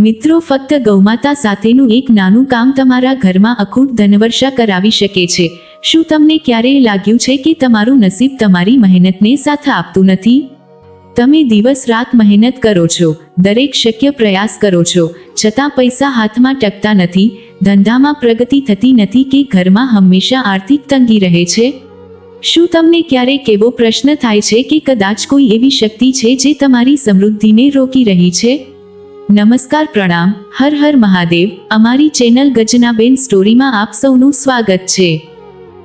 મિત્રો, ફક્ત ગૌમાતા સાથેનું એક નાનું કામ તમારા ઘરમાં અખૂટ ધનવર્ષા કરાવી શકે છે. શું તમને ક્યારેય લાગ્યું છે કે તમારું નસીબ તમારી મહેનતને સાથ આપતું નથી? તમે દિવસ રાત મહેનત કરો છો, દરેક શક્ય પ્રયાસ કરો છો, છતાં પૈસા હાથમાં ટકતા નથી, ધંધામાં પ્રગતિ થતી નથી કે ઘરમાં હંમેશા આર્થિક તંગી રહે છે? શું તમને ક્યારેક એવો પ્રશ્ન થાય છે કે કદાચ કોઈ એવી શક્તિ છે જે તમારી સમૃદ્ધિને રોકી રહી છે? નમસ્કાર પ્રણામ, હર હર મહાદેવ, અમારી ચેનલ ગજનાબેન સ્ટોરીમાં આપ સૌનું સ્વાગત છે.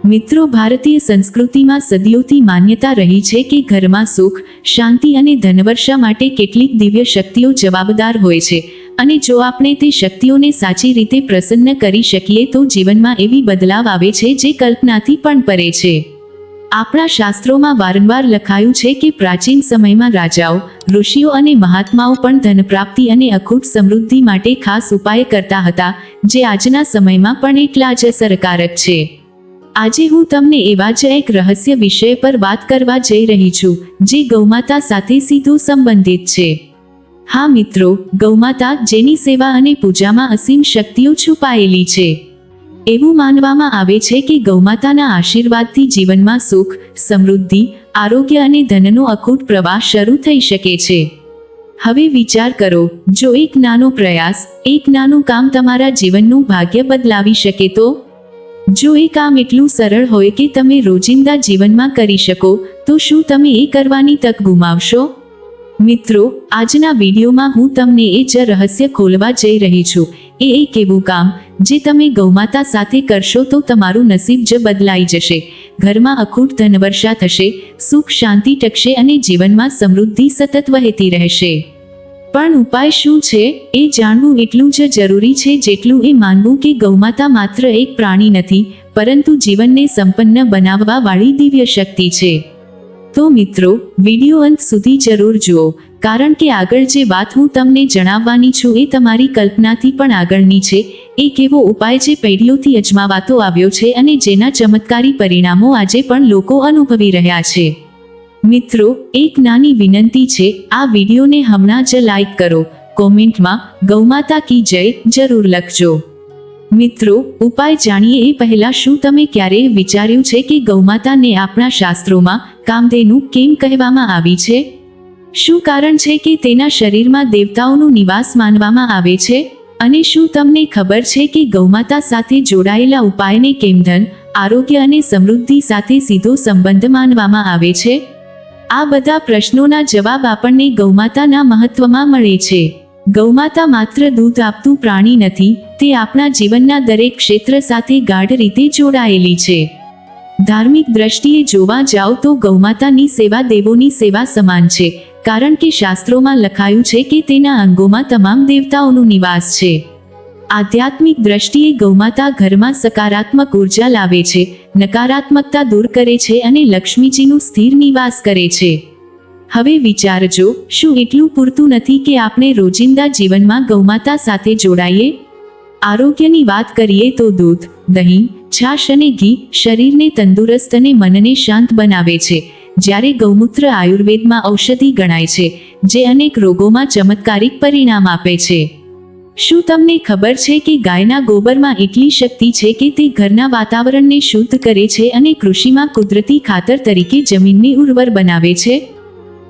મિત્રો, ભારતીય સંસ્કૃતિમાં સદીઓથી માન્યતા રહી છે કે ઘરમાં સુખ, શાંતિ અને ધનવર્ષા માટે કેટલીક દિવ્ય શક્તિઓ જવાબદાર હોય છે. અને જો આપણે તે શક્તિઓને સાચી રીતે પ્રસન્ન કરી શકીએ તો જીવનમાં એવી બદલાવ આવે છે જે કલ્પનાથી પણ પરે છે. આપણા શાસ્ત્રોમાં વારંવાર લખાયું છે કે પ્રાચીન સમયમાં રાજાઓ, ઋષિઓ અને મહાત્માઓ પણ ધનપ્રાપ્તિ અને અખૂટ સમૃદ્ધિ માટે ખાસ ઉપાય કરતા હતા, જે આજના સમયમાં પણ એટલા જ અસરકારક છે. આજે હું તમને એવા જ એક રહસ્ય વિષય પર વાત કરવા જઈ રહી છું, જે ગૌમાતા સાથે સીધું સંબંધિત છે. હા મિત્રો, ગૌમાતા જેની સેવા અને પૂજામાં અસીમ શક્તિઓ છુપાયેલી છે. એવું માનવામાં આવે છે કે ગૌમાતાના આશીર્વાદથી જીવનમાં સુખ, સમૃદ્ધિ, આરોગ્ય અને ધનનો અખૂટ પ્રવાહ શરૂ થઈ શકે છે. હવે વિચાર કરો, જો એક નાનો પ્રયાસ, એક નાનું કામ તમારા જીવનનું ભાગ્ય બદલાવી શકે તો? જો એ કામ એટલું સરળ હોય કે તમે રોજિંદા જીવનમાં કરી શકો, તો શું તમે એ કરવાની તક ગુમાવશો? મિત્રો, આજના વિડીયોમાં હું તમને એ જ રહસ્ય ખોલવા જઈ રહી છું. એ એક એવું કામ, જે તમે ગૌમાતા સાથે કરશો તો તમારું નસીબ જ બદલાઈ જશે. ઘરમાં અખૂટ ધનવર્ષા થશે, સુખ શાંતિ ટકશે અને જીવનમાં સમૃદ્ધિ સતત વહેતી રહેશે. પણ ઉપાય શું છે? એ જાણવું એટલું જ જરૂરી છે જેટલું એ માનવું કે ગૌમાતા માત્ર એક પ્રાણી નથી, પરંતુ જીવનને સંપન્ન બનાવવા વાળી દિવ્ય શક્તિ છે. તો મિત્રો, વીડિયો અંત સુધી જરૂર જુઓ, કારણ કે આગળ જે વાત હું તમને જણાવવાની છું એ તમારી કલ્પનાથી પણ આગળની છે, એક એવો ઉપાય જે પેઢીઓથી અજમાવાતો આવ્યો છે અને જેના ચમત્કારી પરિણામો આજે પણ લોકો અનુભવી રહ્યા છે. મિત્રો, એક નાની વિનંતી છે, આ વિડીયોને હમણાં જ લાઈક કરો, કોમેન્ટમાં ગૌમાતા કી જય જરૂર લખજો. મિત્રો, ઉપાય જાણીએ એ પહેલા શું તમે ક્યારેય વિચાર્યું છે કે ગૌમાતાને આપણા શાસ્ત્રોમાં કામધેનુ કેમ કહેવામાં આવી છે? શું કારણ છે કે તેના શરીરમાં દેવતાઓનું નિવાસ માનવામાં આવે છે? અને શું તમને ખબર છે કે ગૌમાતા સાથે જોડાયેલા ઉપાયને કેમ ધન આરોગ્ય અને સમૃદ્ધિ સાથે સીધો સંબંધ માનવામાં આવે છે? આ બધા પ્રશ્નોના જવાબ આપણને ગૌમાતાના મહત્વમાં મળે છે. ગૌમાતા માત્ર દૂધ આપતું પ્રાણી નથી, તે આપણા જીવનના દરેક ક્ષેત્ર સાથે ગાઢ રીતે જોડાયેલી છે. ધાર્મિક દ્રષ્ટિએ જોવા જાઓ તો ગૌમાતાની સેવા દેવોની સેવા સમાન છે, કારણ કે શાસ્ત્રોમાં લખાયું છે કે તેના અંગોમાં તમામ દેવતાઓનું નિવાસ છે. આધ્યાત્મિક દ્રષ્ટિએ ગૌમાતા ઘરમાં સકારાત્મક ઊર્જા લાવે છે, નકારાત્મકતા દૂર કરે છે અને લક્ષ્મીજીનું સ્થિર નિવાસ કરે છે. હવે વિચારજો, શું એટલું પૂરતું નથી કે આપણે રોજિંદા જીવનમાં ગૌમાતા સાથે જોડાઈએ? આરોગ્યની વાત કરીએ તો દૂધ, દહીં, છાશ અને ઘી શરીરને તંદુરસ્ત અને મનને શાંત બનાવે છે, જ્યારે ગૌમૂત્ર આયુર્વેદમાં ઔષધિ ગણાય છે, જે અનેક રોગોમાં ચમત્કારિક પરિણામ આપે છે. શું તમને ખબર છે કે ગાયના ગોબરમાં એટલી શક્તિ છે કે તે ઘરના વાતાવરણને શુદ્ધ કરે છે અને કૃષિમાં કુદરતી ખાતર તરીકે જમીનને ઉર્વર બનાવે છે?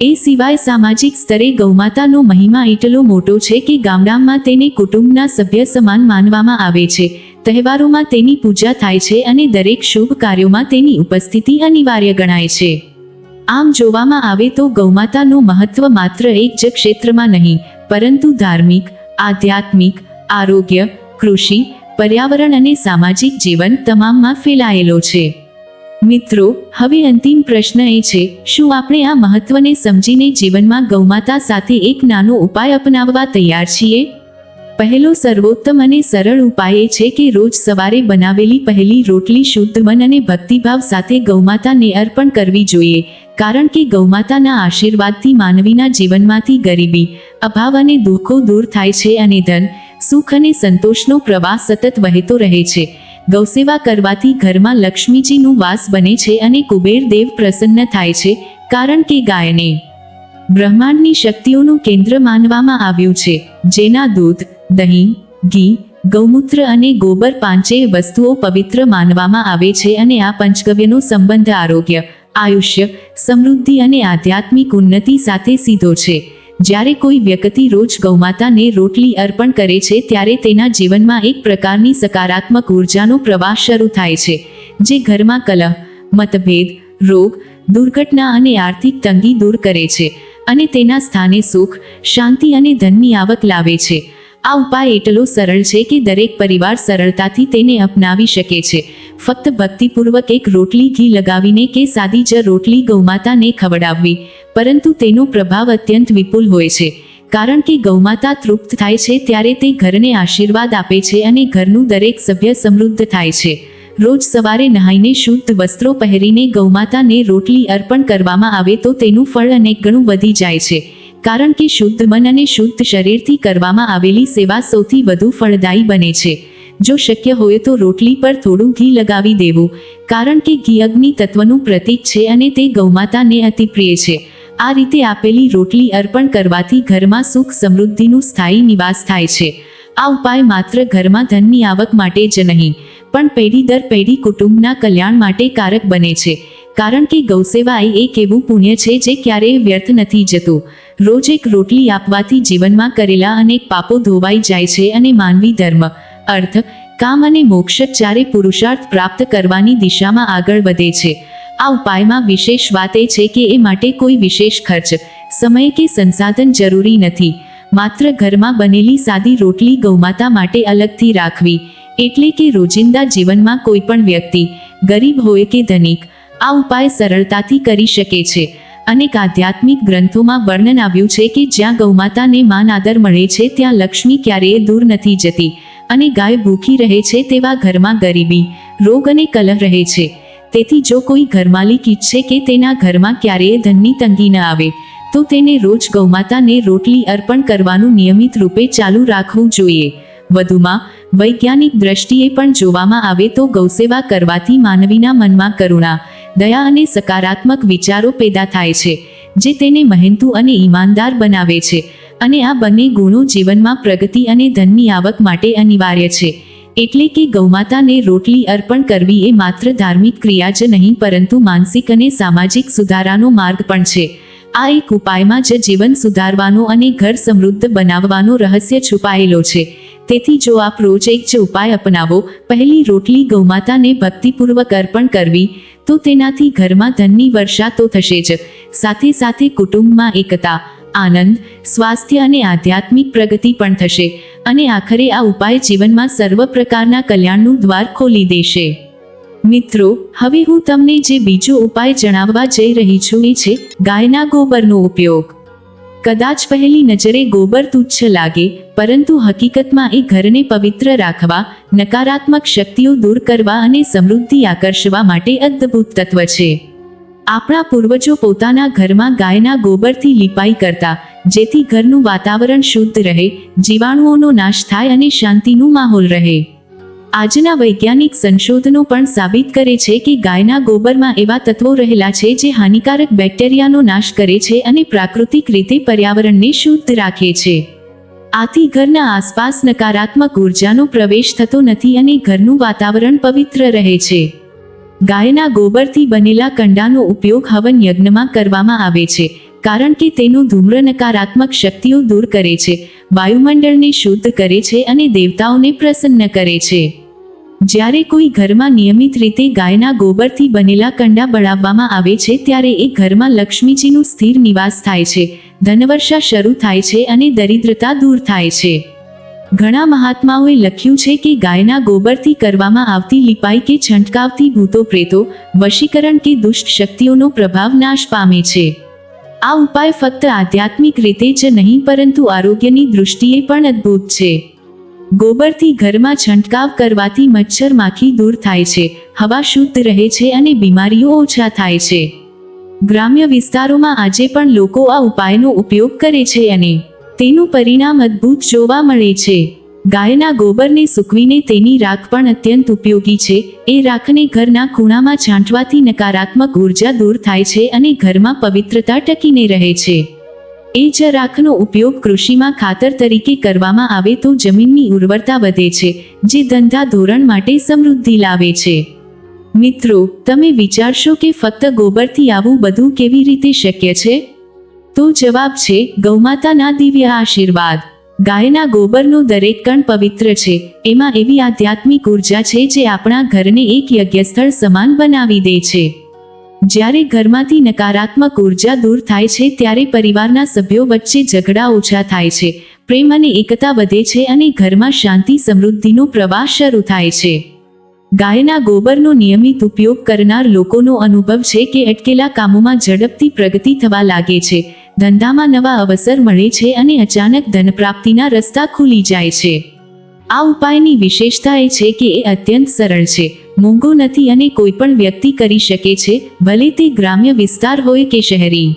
એ સિવાય સામાજિક સ્તરે ગૌમાતાનો મહિમા એટલો મોટો છે કે ગામડામાં તેને કુટુંબના સભ્ય સમાન માનવામાં આવે છે. તહેવારોમાં તેની પૂજા થાય છે અને દરેક શુભ કાર્યોમાં તેની ઉપસ્થિતિ અનિવાર્ય ગણાય છે. આમ જોવામાં આવે તો ગૌમાતાનું મહત્વ માત્ર એક જ ક્ષેત્રમાં નહીં, પરંતુ ધાર્મિક, આધ્યાત્મિક, આરોગ્ય, કૃષિ, પર્યાવરણ અને સામાજિક જીવન તમામમાં ફેલાયેલો છે. મિત્રો, હવે અંતિમ પ્રશ્ન એ છે, શું આપણે આ મહત્વને સમજીને જીવનમાં ગૌમાતા સાથે એક નાનો ઉપાય અપનાવવા તૈયાર છીએ? પહેલો સર્વોત્તમ અને સરળ ઉપાય એ છે કે રોજ સવારે બનાવેલી પહેલી રોટલી શુદ્ધ મન અને ભક્તિભાવ સાથે ગૌમાતાને અર્પણ કરવી જોઈએ. કારણ કે ગૌમાતાના આશીર્વાદથી માનવીના જીવનમાંથી ગરીબી, અભાવ અને દુઃખો દૂર થાય છે અને ધન, સુખ અને સંતોષનો પ્રવાહ સતત વહેતો રહે છે. ગૌસેવા કરવાથી ઘરમાં લક્ષ્મીજીનું વાસ બને છે અને કુબેર દેવ પ્રસન્ન થાય છે, કારણ કે ગાયને બ્રહ્માંડની શક્તિઓનું કેન્દ્ર માનવામાં આવ્યું છે, જેના દૂધ, દહીં, ઘી, ગૌમૂત્ર અને ગોબર પાંચેય વસ્તુઓ પવિત્ર માનવામાં આવે છે અને આ પંચગવ્યનો સંબંધ આરોગ્ય, આયુષ્ય, સમૃદ્ધિ અને આધ્યાત્મિક ઉન્નતિ સાથે સીધો છે. જ્યારે કોઈ વ્યક્તિ રોજ ગૌમાતાને રોટલી અર્પણ કરે છે ત્યારે તેના જીવનમાં એક પ્રકારની સકારાત્મક ઉર્જાનો પ્રવાહ શરૂ થાય છે, જે ઘરમાં કલહ, મતભેદ, રોગ, દુર્ઘટના અને આર્થિક તંગી દૂર કરે છે અને તેના સ્થાને સુખ, શાંતિ અને ધનની આવક લાવે છે. આ ઉપાય એટલો સરળ છે કે દરેક પરિવાર સરળતાથી તેને અપનાવી શકે છે. ફક્ત ભક્તિપૂર્વક એક રોટલી ઘી લગાવીને કે સાદી જ રોટલી ગૌમાતાને ખવડાવવી, પરંતુ તેનો પ્રભાવ અત્યંત વિપુલ હોય છે. કારણ કે ગૌમાતા તૃપ્ત થાય છે ત્યારે તે ઘરને આશીર્વાદ આપે છે અને ઘરનું દરેક સભ્ય સમૃદ્ધ થાય છે. રોજ સવારે નહાઈને શુદ્ધ વસ્ત્રો પહેરીને ગૌમાતાને રોટલી અર્પણ કરવામાં આવે તો તેનું ફળ અનેક ગણું વધી જાય છે. કારણ કે શુદ્ધ મન અને શુદ્ધ શરીરથી કરવામાં આવેલી સેવા સૌથી વધુ ફળદાયી બને છે. જો શક્ય હોય તો રોટલી પર થોડું ઘી લગાવી દેવું, કારણ કે ઘી અગ્નિ તત્વનું પ્રતીક છે અને તે ગૌમાતાને અતિ પ્રિય છે. આ રીતે આપેલી રોટલી અર્પણ કરવાથી ઘરમાં સુખ સમૃદ્ધિનું સ્થાયી નિવાસ થાય છે. આ ઉપાય માત્ર ઘરમાં ધનની આવક માટે જ નહીં, પણ પેઢી દર પેઢી કુટુંબના કલ્યાણ માટે કારક બને છે. કારણ કે ગૌસેવા એ એક એવું પુણ્ય છે જે ક્યારેય વ્યર્થ નથી જતું. રોજ એક રોટલી આપવાથી જીવનમાં કરેલા અનેક પાપો ધોવાઈ જાય છે અને માનવી ધર્મ, અર્થ, કામ અને મોક્ષ ચારે પુરુષાર્થ પ્રાપ્ત કરવાની દિશામાં આગળ વધે છે. આ ઉપાયમાં વિશેષ વાત એ છે કે એ માટે કોઈ વિશેષ ખર્ચ, સમય કે સંસાધન જરૂરી નથી. માત્ર ઘરમાં બનેલી સાદી રોટલી ગૌમાતા માટે અલગથી રાખવી, એટલે કે રોજિંદા જીવનમાં કોઈ પણ વ્યક્તિ, ગરીબ હોય કે ધનિક આ ઉપાય સરળતાથી કરી શકે છે. અનેક આધ્યાત્મિક ગ્રંથોમાં વર્ણન આવ્યું છે કે જ્યાં ગૌમાતાને માન આદર મળે છે, ત્યાં લક્ષ્મી ક્યારેય દૂર નથી જતી અને ગાય ભૂખી રહે છે તેવા ઘરમાં ગરીબી, રોગ અને કલહ રહે છે. તેથી જો કોઈ ઘરમાલિક ઈચ્છે કે તેના ઘરમાં ક્યારેય ધનની તંગી ન આવે, તો તેને રોજ ગૌમાતાને રોટલી અર્પણ કરવાનું નિયમિત રૂપે ચાલુ રાખવું જોઈએ. વધુમાં, વૈજ્ઞાનિક દ્રષ્ટિએ પણ જોવામાં આવે તો ગૌસેવા કરવાથી માનવીના મનમાં કરુણા દયા અને સકારાત્મક વિચારો પેદા થાય છે, જે તેને મહેનતુ અને ઈમાનદાર બનાવે છે અને આ બંને ગુણો જીવનમાં પ્રગતિ અને ધનની આવક માટે અનિવાર્ય છે. એટલે કે ગૌમાતાને રોટલી અર્પણ કરવી એ માત્ર ધાર્મિક ક્રિયા જ નહીં, પરંતુ માનસિક અને સામાજિક સુધારાનો માર્ગ પણ છે. આ એક ઉપાયમાં જ જીવન સુધારવાનો અને ઘર સમૃદ્ધ બનાવવાનો રહસ્ય છુપાયેલો છે. તેથી જો આપ રોજ એક જ ઉપાય અપનાવો, પહેલી રોટલી ગૌમાતાને ભક્તિપૂર્વક અર્પણ કરવી, તો તેનાથી ઘરમાં ધનની વર્ષા તો થશે જ. સાથે સાથે કુટુંબમાં એકતા, આનંદ, સ્વાસ્થ્ય અને આધ્યાત્મિક પ્રગતિ પણ થશે અને આખરે આ ઉપાય જીવનમાં સર્વ પ્રકારના કલ્યાણનું દ્વાર ખોલી દેશે. મિત્રો, હવે હું તમને જે બીજો ઉપાય જણાવવા જઈ રહી છું એ છે ગાયના ગોબરનો ઉપયોગ. કદાચ પહેલી નજરે ગોબર તુચ્છ લાગે, પરંતુ હકીકતમાં એ ઘરને પવિત્ર રાખવા, નકારાત્મક શક્તિઓ દૂર કરવા અને સમૃદ્ધિ આકર્ષવા માટે અદ્ભુત તત્વ છે. આપણા પૂર્વજો પોતાના ઘરમાં ગાયના ગોબરથી લીપાઈ કરતા, જેથી ઘરનું વાતાવરણ શુદ્ધ રહે, જીવાણુઓનો નાશ થાય અને શાંતિનું માહોલ રહે. આજના વૈજ્ઞાનિક સંશોધનો પણ સાબિત કરે છે કે ગાયના ગોબરમાં એવા તત્વો રહેલા છે જે હાનિકારક બેક્ટેરિયાનો નાશ કરે છે અને પ્રાકૃતિક રીતે પર્યાવરણને શુદ્ધ રાખે છે. આથી ઘરના આસપાસ નકારાત્મક ઉર્જાનો પ્રવેશ થતો નથી અને ઘરનું વાતાવરણ પવિત્ર રહે છે. ગાયના ગોબરથી બનેલા કંડાનો ઉપયોગ હવન યજ્ઞમાં કરવામાં આવે છે, કારણ કે તેનું ધૂમ્ર નકારાત્મક શક્તિઓ દૂર કરે છે, વાયુમંડળને શુદ્ધ કરે છે અને દેવતાઓને પ્રસન્ન કરે છે. જ્યારે કોઈ ઘરમાં નિયમિત રીતે ગાયના ગોબરથી બનેલા કંડા બળાવવામાં આવે છે, ત્યારે એ ઘરમાં લક્ષ્મીજીનું સ્થિર નિવાસ થાય છે, ધનવર્ષા શરૂ થાય છે અને દરિદ્રતા દૂર થાય છે. ઘણા મહાત્માઓએ લખ્યું છે કે ગાયના ગોબરથી કરવામાં આવતી લિપાઈ કે છંટકાવથી ભૂતો પ્રેતો, વશીકરણ કે દુષ્ટ શક્તિઓનો પ્રભાવ નાશ પામે છે. આ ઉપાય ફક્ત આધ્યાત્મિક રીતે જ નહીં, પરંતુ આરોગ્યની દૃષ્ટિએ પણ અદ્ભુત છે. ગોબરથી ઘરમાં છંટકાવ કરવાથી મચ્છર માખી દૂર થાય છે, હવા શુદ્ધ રહે છે અને બીમારીઓ ઓછા થાય છે. ગ્રામ્ય વિસ્તારોમાં આજે પણ લોકો આ ઉપાયનો ઉપયોગ કરે છે અને તેનું પરિણામ અદ્ભુત જોવા મળે છે. ગાયના ગોબરને સૂકવીને તેની રાખ પણ અત્યંત ઉપયોગી છે, એ રાખને ઘરના ખૂણામાં છાંટવાથી નકારાત્મક ઊર્જા દૂર થાય છે અને ઘરમાં પવિત્રતા ટકીને રહે છે. એ જ ઉપયોગ કૃષિમાં ખાતર તરીકે કરવામાં આવે તો જમીનની ઉર્વરતા વધે છે, જે ધંધા ધોરણ માટે સમૃદ્ધિ લાવે છે. મિત્રો, તમે વિચારશો કે ફક્ત ગોબરથી આવું બધું કેવી રીતે શક્ય છે? તો જવાબ છે, ગૌમાતાના દિવ્ય આશીર્વાદ. ગાયના ગોબરનો દરેક કણ પવિત્ર છે, એમાં એવી આધ્યાત્મિક ઊર્જા છે જે આપણા ઘરને એક યજ્ઞસ્થળ સમાન બનાવી દે છે. જ્યારે ઘરમાંથી નકારાત્મક ઊર્જા દૂર થાય છે ત્યારે પરિવારના સભ્યો વચ્ચે ઝઘડા ઓછા થાય છે, પ્રેમ અને એકતા વધે છે અને ઘરમાં શાંતિ, સમૃદ્ધિનો પ્રવાહ શરૂ થાય છે. ગાયના ગોબરનો નિયમિત ઉપયોગ કરનાર લોકોનો અનુભવ છે કે અટકેલા કામોમાં ઝડપથી પ્રગતિ થવા લાગે છે, ધંધામાં નવા અવસર મળે છે અને અચાનક ધનપ્રાપ્તિના રસ્તા ખુલી જાય છે. આ ઉપાયની વિશેષતા એ છે કે એ અત્યંત સરળ છે. મોંઘો નથી અને કોઈ પણ વ્યક્તિ કરી શકે છે, ભલે તે ગ્રામ્ય વિસ્તાર હોય કે શહેરી.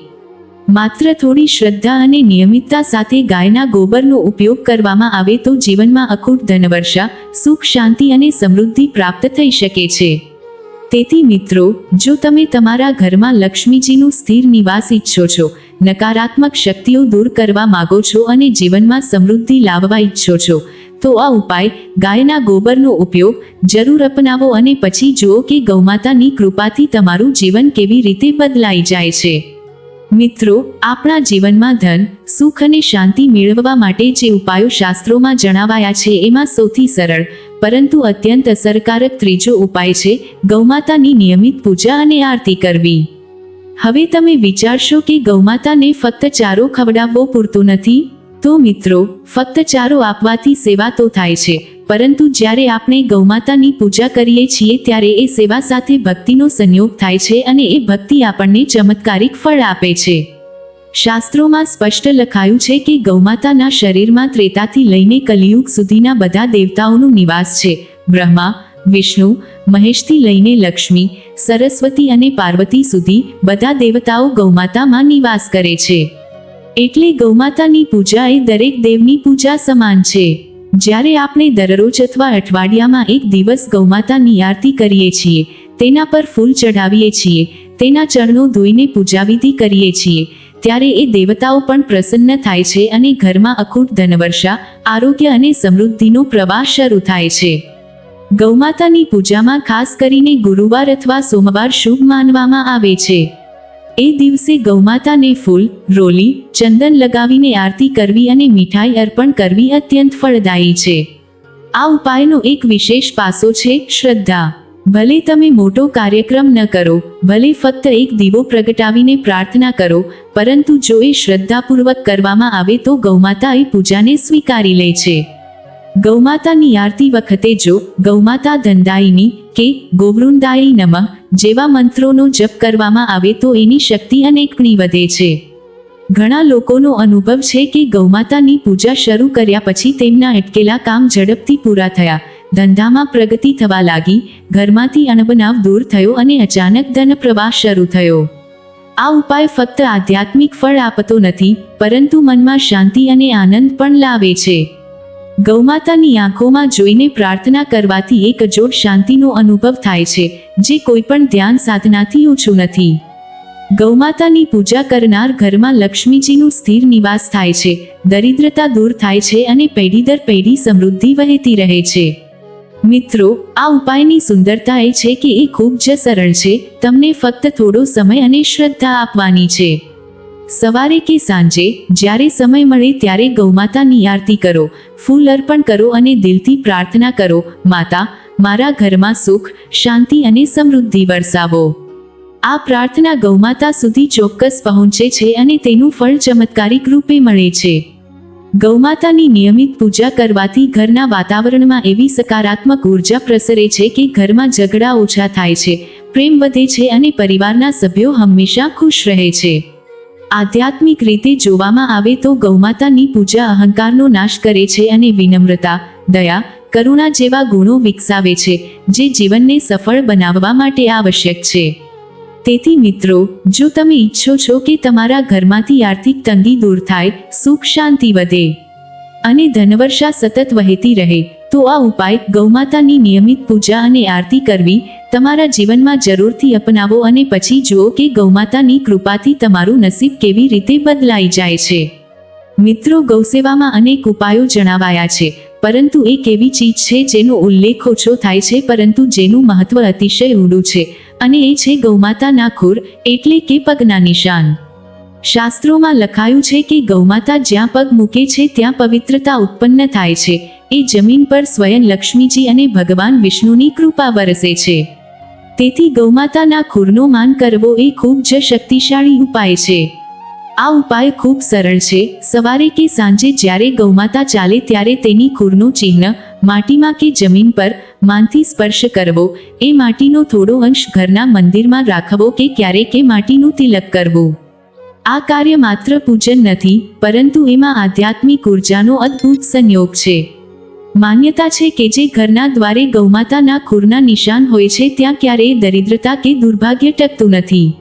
માત્ર થોડી શ્રદ્ધા અને નિયમિતતા સાથે ગાયના ગોબરનો ઉપયોગ કરવામાં આવે તો જીવનમાં અખૂટ ધનવર્ષા, સુખ શાંતિ અને સમૃદ્ધિ પ્રાપ્ત થઈ શકે છે. તેથી મિત્રો, જો તમે તમારા ઘરમાં લક્ષ્મીજીનું સ્થિર નિવાસ ઈચ્છો છો, નકારાત્મક શક્તિઓ દૂર કરવા માગો છો અને જીવનમાં સમૃદ્ધિ લાવવા ઈચ્છો છો તો આ ઉપાય ગાયના ગોબરનો ઉપયોગ જરૂર અપનાવો અને પછી જુઓ કે ગૌમાતાની કૃપાથી તમારું જીવન કેવી રીતે બદલાઈ જાય છે. મિત્રો, આપણા જીવનમાં ધન, સુખ અને શાંતિ મેળવવા માટે જે ઉપાયો શાસ્ત્રોમાં જણાવાયા છે એમાં સૌથી સરળ, પરંતુ અત્યંત અસરકારક ત્રીજો ઉપાય છે ગૌમાતાની નિયમિત પૂજા અને આરતી કરવી. હવે તમે વિચારશો કે ગૌમાતાને ફક્ત ચારો ખવડાવવો પૂરતું નથી? તો મિત્રો, ફક્ત ચારો આપવાથી સેવા તો થાય છે, પરંતુ જ્યારે આપણે ગૌમાતાની પૂજા કરીએ છીએ ત્યારે એ સેવા સાથે ભક્તિનો સંયોગ થાય છે અને એ ભક્તિ આપણને ચમત્કારિક ફળ આપે છે. શાસ્ત્રોમાં સ્પષ્ટ લખાયું છે કે ગૌમાતાના શરીરમાં ત્રેતાથી લઈને કલિયુગ સુધીના બધા દેવતાઓનું નિવાસ છે. બ્રહ્મા, વિષ્ણુ, મહેશથી લઈને લક્ષ્મી, સરસ્વતી અને પાર્વતી સુધી બધા દેવતાઓ ગૌમાતામાં નિવાસ કરે છે. એટલે ગૌમાતાની પૂજા એ દરેક દેવની પૂજા સમાન છે. જ્યારે આપણે દરરોજ અથવા અઠવાડિયામાં એક દિવસ ગૌમાતાની આરતી કરીએ છીએ, તેના પર ફૂલ ચઢાવીએ છીએ, તેના ચરણો ધોઈને પૂજાવિધિ કરીએ છીએ, ત્યારે એ દેવતાઓ પણ પ્રસન્ન થાય છે અને ઘરમાં અખૂટ ધનવર્ષા, આરોગ્ય અને સમૃદ્ધિનો પ્રવાહ શરૂ થાય છે. ગૌમાતાની પૂજામાં ખાસ કરીને ગુરુવાર અથવા સોમવાર શુભ માનવામાં આવે છે. એ દિવસે ગૌમાતાને ફૂલ, રોલી, ચંદન લગાવીને આરતી કરવી અને મીઠાઈ અર્પણ કરવી અત્યંત ફળદાયી છે. આ ઉપાયનો એક વિશેષ પાસો છે, શ્રદ્ધા. ભલે તમે મોટો કાર્યક્રમ ન કરો, ભલે ફક્ત એક દીવો પ્રગટાવીને પ્રાર્થના કરો, પરંતુ જો એ શ્રદ્ધાપૂર્વક કરવામાં આવે તો ગૌમાતા એ પૂજાને સ્વીકારી લે છે. ગૌમાતાની આરતી વખતે જો ગૌમાતા ધનદાયિની કે ગોવૃંદાયી નમઃ જેવા મંત્રોનો જપ કરવામાં આવે તો એની શક્તિ અનેકણી વધે છે. ઘણા લોકોનો અનુભવ છે કે ગૌમાતાની પૂજા શરૂ કર્યા પછી તેમના અટકેલા કામ ઝડપથી પૂરા થયા. ધંધામાં પ્રગતિ થવા લાગી, ઘરમાંથી અણબનાવ દૂર થયો અને અચાનક ધન પ્રવાહ શરૂ થયો. આ ઉપાય ફક્ત આધ્યાત્મિક ફળ આપતો નથી, પરંતુ મનમાં શાંતિ અને આનંદ પણ લાવે છે. ગૌમાતાની આંખોમાં જોઈને પ્રાર્થના કરવાથી એક અજોડ શાંતિનો અનુભવ થાય છે, જે કોઈ પણ ધ્યાન સાધનાથી ઓછું નથી. ગૌમાતાની પૂજા કરનાર ઘરમાં લક્ષ્મીજીનું સ્થિર નિવાસ થાય છે, દરિદ્રતા દૂર થાય છે અને પેઢી દર પેઢી સમૃદ્ધિ વહેતી રહે છે. મિત્રો, આ ઉપાયની સુંદરતા એ છે કે એ ખૂબ જ સરળ છે, તમને ફક્ત થોડો સમય અને શ્રદ્ધા આપવાની છે. સવારે કે સાંજે, જ્યારે સમય મળે ત્યારે ગૌમાતાની આરતી કરો, ફૂલ અર્પણ કરો અને દિલથી પ્રાર્થના કરો, માતા, મારા ઘરમાં સુખ, શાંતિ અને સમૃદ્ધિ વરસાવો. આ પ્રાર્થના ગૌમાતા સુધી ચોક્કસ પહોંચે છે અને તેનું ફળ ચમત્કારિક રૂપે મળે છે. ગૌમાતાની નિયમિત પૂજા કરવાથી ઘરના વાતાવરણમાં એવી સકારાત્મક ઊર્જા પ્રસરે છે કે ઘરમાં ઝઘડા ઓછા થાય છે, પ્રેમ વધે છે અને પરિવારના સભ્યો હંમેશા ખુશ રહે છે. આધ્યાત્મિક રીતે જોવામાં આવે તો ગૌમાતાની પૂજા અહંકારનો નાશ કરે છે અને વિનમ્રતા, દયા, કરુણા જેવા ગુણો વિકસાવે છે, જે જીવનને સફળ બનાવવા માટે આવશ્યક છે. તેથી મિત્રો, જો તમે ઈચ્છો છો કે તમારા ઘરમાંથી આર્થિક તંગી દૂર થાય, સુખ શાંતિ વધે. અને ધનવર્ષા સતત વહેતી રહે તો આ ઉપાય ગૌમાતાની નિયમિત પૂજા અને આરતી કરવી તમારા જીવનમાં જરૂરથી અપનાવો અને પછી જુઓ કે ગૌમાતાની કૃપાથી તમારું નસીબ કેવી રીતે બદલાઈ જાય છે. મિત્રો ગૌસેવામાં અનેક ઉપાયો જણાવાયા છે, પરંતુ એક એવી ચીજ છે જેનો ઉલ્લેખ ઓછો થાય છે પરંતુ જેનું મહત્વ અતિશય ઊંડું છે અને એ છે ગૌમાતાના ખુર એટલે કે પગના નિશાન. શાસ્ત્રોમાં લખાયું છે કે ગૌમાતા જ્યાં પગ મૂકે છે ત્યાં પવિત્રતા ઉત્પન્ન થાય છે એ જમીન પર સ્વયં લક્ષ્મીજી અને ભગવાન વિષ્ણુની કૃપા વરસે છે. તેથી ગૌમાતાના ખુરનો માન કરવો એ ખૂબ જ શક્તિશાળી ઉપાય છે. આ ઉપાય ખૂબ સરળ છે. સવારે કે સાંજે જ્યારે ગૌમાતા ચાલે ત્યારે તેની ખુરનું ચિહ્ન માટીમાં કે જમીન પર માનથી સ્પર્શ કરવો, એ માટીનો થોડો અંશ ઘરના મંદિરમાં રાખવો કે ક્યારેક એ માટીનું તિલક કરવું. આ કાર્ય માત્ર પૂજન નથી, પરંતુ એમાં આધ્યાત્મિક ઉર્જાનો અદ્ભુત સંયોગ છે. માન્યતા છે કે જે ઘરના દ્વારે ગૌમાતાના ખુરના નિશાન હોય છે ત્યાં ક્યારેય દરિદ્રતા કે દુર્ભાગ્ય ટકતું નથી.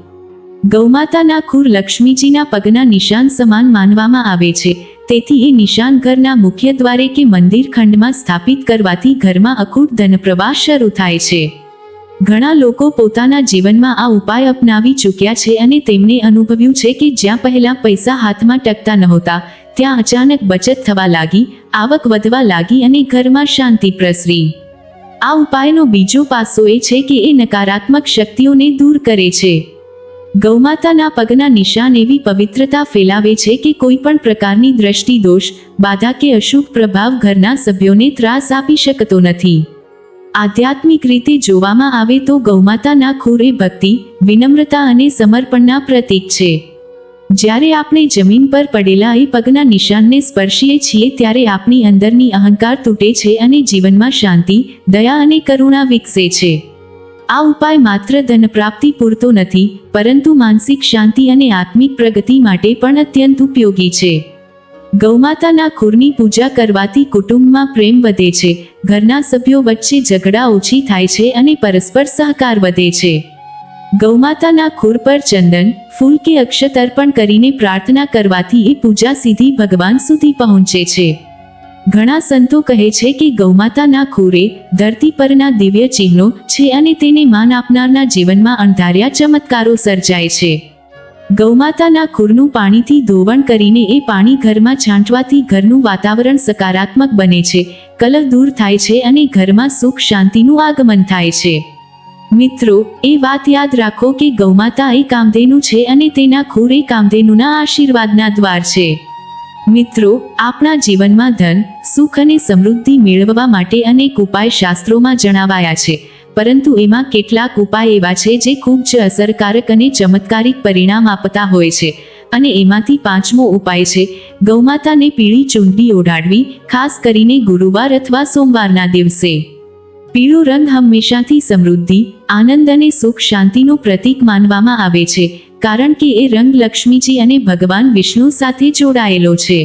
ગૌમાતાના ખુર લક્ષ્મીજીના પગના નિશાન સમાન માનવામાં આવે છે. તેથી એ નિશાન ઘરના મુખ્ય દ્વારે કે મંદિર ખંડમાં સ્થાપિત કરવાથી ઘરમાં અખૂટ ધનપ્રવાહ શરૂ થાય છે. ઘણા લોકો પોતાના જીવનમાં આ ઉપાય અપનાવી ચૂક્યા છે અને તેમણે અનુભવ્યું છે કે જ્યાં પહેલા પૈસા હાથમાં ટકતા નહોતા, ત્યાં અચાનક બચત થવા લાગી આવક વધવા લાગી અને ઘરમાં શાંતિ પ્રસરી. આ ઉપાયનો બીજો પાસો એ છે કે એ નકારાત્મક શક્તિઓને દૂર કરે છે. ગૌમાતાના પગના નિશાન એવી પવિત્રતા ફેલાવે છે કે કોઈ પણ પ્રકારની દ્રષ્ટિ દોષ, બાધા કે અશુભ પ્રભાવ ઘરના સભ્યોને ત્રાસ આપી શકતો નથી. આધ્યાત્મિક રીતે જોવામાં આવે તો ગૌમાતાના ખુર ભક્તિ, વિનમ્રતા અને સમર્પણના પ્રતીક છે. જ્યારે આપણે જમીન પર પડેલા એ પગના નિશાનને સ્પર્શીએ છીએ ત્યારે આપણી અંદરની અહંકાર તૂટે છે અને જીવનમાં શાંતિ, દયા અને કરુણા વિકસે છે. આ ઉપાય માત્ર ધન પ્રાપ્તિ પૂરતો નથી, પરંતુ માનસિક શાંતિ અને આત્મિક પ્રગતિ માટે પણ અત્યંત ઉપયોગી છે. ગૌમાતાના ખુરની પૂજા કરવાથી કુટુંબમાં પ્રેમ વધે છે, ઘરના સભ્યો વચ્ચે ઝઘડા ઓછી થાય છે અને પરસ્પર સહકાર વધે છે. ગૌમાતાના ખુર પર ચંદન ફૂલ કે અક્ષત અર્પણ કરીને પ્રાર્થના કરવાથી એ પૂજા સીધી ભગવાન સુધી પહોંચે છે. ઘણા સંતો કહે છે કે ગૌમાતાના ખૂરે ધરતી પરના દિવ્ય ચિહ્નો છે અને તેને માન આપનારના જીવનમાં અણધાર્યા ચમત્કારો સર્જાય છે. ગૌમાતાના ખુરનું પાણીથી ધોવણ કરીને એ પાણી ઘરમાં છાંટવાથી ઘરનું વાતાવરણ સકારાત્મક બને છે, કલહ દૂર થાય છે અને ઘરમાં સુખ શાંતિનું આગમન થાય છે. મિત્રો, એ વાત યાદ રાખો કે ગૌમાતા એ કામધેનુ છે અને તેના ખૂર એ કામધેનુના આશીર્વાદના દ્વાર છે. મિત્રો, આપણા જીવનમાં ધન, સુખ અને સમૃદ્ધિ મેળવવા માટે અનેક ઉપાય શાસ્ત્રોમાં જણાવાયા છે, પરંતુ એમાં કેટલાક ઉપાય એવા છે જે ખૂબ જ અસરકારક અને ચમત્કારિક પરિણામ આપતા હોય છે. અને એમાંથી પાંચમો ઉપાય છે, ગૌમાતાને પીળી ચૂંટણી ઓઢાડવી, ખાસ કરીને ગુરુવાર અથવા સોમવારના દિવસે. પીળો રંગ હંમેશાથી સમૃદ્ધિ, આનંદ અને સુખ શાંતિનું પ્રતીક માનવામાં આવે છે, કારણ કે એ રંગ લક્ષ્મીજી અને ભગવાન વિષ્ણુ સાથે જોડાયેલો છે.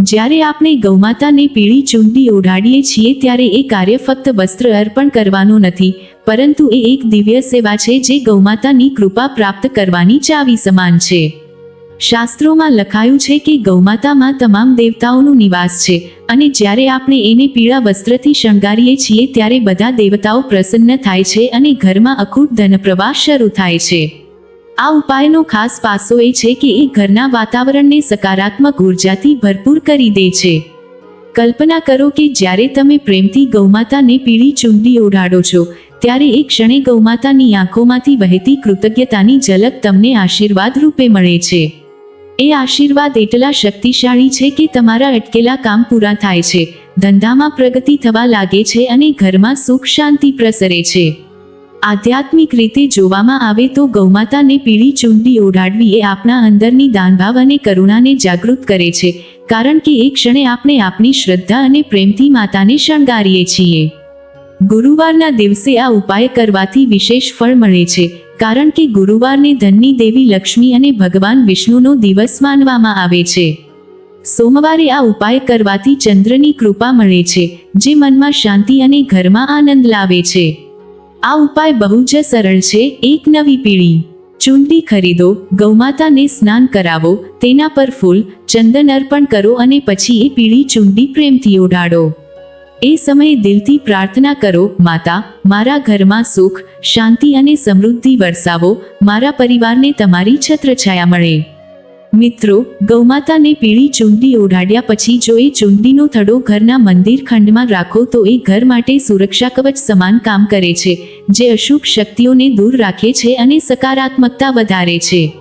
જ્યારે આપણે ગૌમાતાને પીળી ચૂંડી ઓઢાડીએ છીએ ત્યારે એ કાર્ય ફક્ત વસ્ત્ર અર્પણ કરવાનું નથી, પરંતુ એ એક દિવ્ય સેવા છે જે ગૌમાતાની કૃપા પ્રાપ્ત કરવાની ચાવી સમાન છે. શાસ્ત્રોમાં લખાયું છે કે ગૌમાતામાં તમામ દેવતાઓનું નિવાસ છે, અને જ્યારે આપણે એને પીળા વસ્ત્રથી શણગારીએ છીએ ત્યારે બધા દેવતાઓ પ્રસન્ન થાય છે અને ઘરમાં અખૂટ ધનપ્રવાહ શરૂ થાય છે. આ ઉપાયનો ખાસ પાસો એ છે કે એ ઘરના વાતાવરણને સકારાત્મક ઉર્જાથી ભરપૂર કરી દે છે. કલ્પના કરો કે જ્યારે તમે પ્રેમથી ગૌમાતાને પીળી ચૂંડી ઓઢાડો છો, ત્યારે એ ક્ષણે ગૌમાતાની આંખોમાંથી વહેતી કૃતજ્ઞતાની ઝલક તમને આશીર્વાદ રૂપે મળે છે. એ આશીર્વાદ એટલા શક્તિશાળી છે કે તમારા અટકેલા કામ પૂરા થાય છે, ધંધામાં પ્રગતિ થવા લાગે છે અને ઘરમાં સુખ શાંતિ પ્રસરે છે. આધ્યાત્મિક રીતે જોવામાં આવે તો ગૌમાતાને પીળી ચૂંડી ઓઢાડવી એ આપણા અંદરની દાનભાવ અને કરુણાને જાગૃત કરે છે, કારણ કે એ ક્ષણે આપણે આપણી શ્રદ્ધા અને પ્રેમથી માતાને શણગારીએ છીએ. ગુરુવારના દિવસે આ ઉપાય કરવાથી વિશેષ ફળ મળે છે કારણ કે ગુરુવારને ધનની દેવી લક્ષ્મી અને ભગવાન વિષ્ણુનો દિવસ માનવામાં આવે છે. સોમવારે આ ઉપાય કરવાથી ચંદ્રની કૃપા મળે છે, જે મનમાં શાંતિ અને ઘરમાં આનંદ લાવે છે. આ ઉપાય બહુ જ સરળ છે, એક નવી પીળી. ચૂંટણી ખરીદો, ગૌમાતાને સ્નાન કરાવો, તેના પર ફૂલ, ચંદન અર્પણ કરો અને પછી એ પીળી ચૂંટણી પ્રેમથી ઓઢાડો. એ સમયે દિલથી પ્રાર્થના કરો, માતા, મારા ઘરમાં સુખ, શાંતિ અને સમૃદ્ધિ વરસાવો, મારા પરિવારને તમારી છત્રછાયા મળે. મિત્રો, ગૌમાતાને પીળી ચૂંડી ઓઢાડ્યા પછી જો એ ચૂંડીનો થડો ઘરના મંદિર ખંડમાં રાખો તો એ ઘર માટે સુરક્ષા કવચ સમાન કામ કરે છે, જે અશુભ શક્તિઓને દૂર રાખે છે અને સકારાત્મકતા વધારે છે.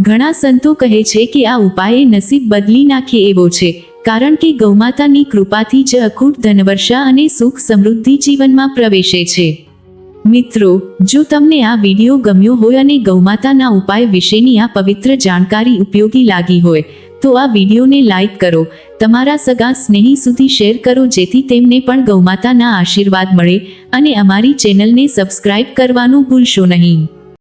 ઘણા સંતો કહે છે કે આ ઉપાયે નસીબ બદલી નાખે એવો છે કારણ કે ગૌમાતાની કૃપાથી જ અખૂટ ધનવર્ષા અને સુખ સમૃદ્ધિ જીવનમાં પ્રવેશે છે. મિત્રો, જો તમને આ વીડિયો ગમ્યો હોય અને ગૌમાતાના ઉપાય વિશેની આ પવિત્ર જાણકારી ઉપયોગી લાગી હોય, તો આ વિડીયોને લાઇક કરો, તમારા સગા સ્નેહી સુધી શેર કરો જેથી તેમને પણ ગૌમાતાના આશીર્વાદ મળે અને અમારી ચેનલને સબસ્ક્રાઇબ કરવાનું ભૂલશો નહીં.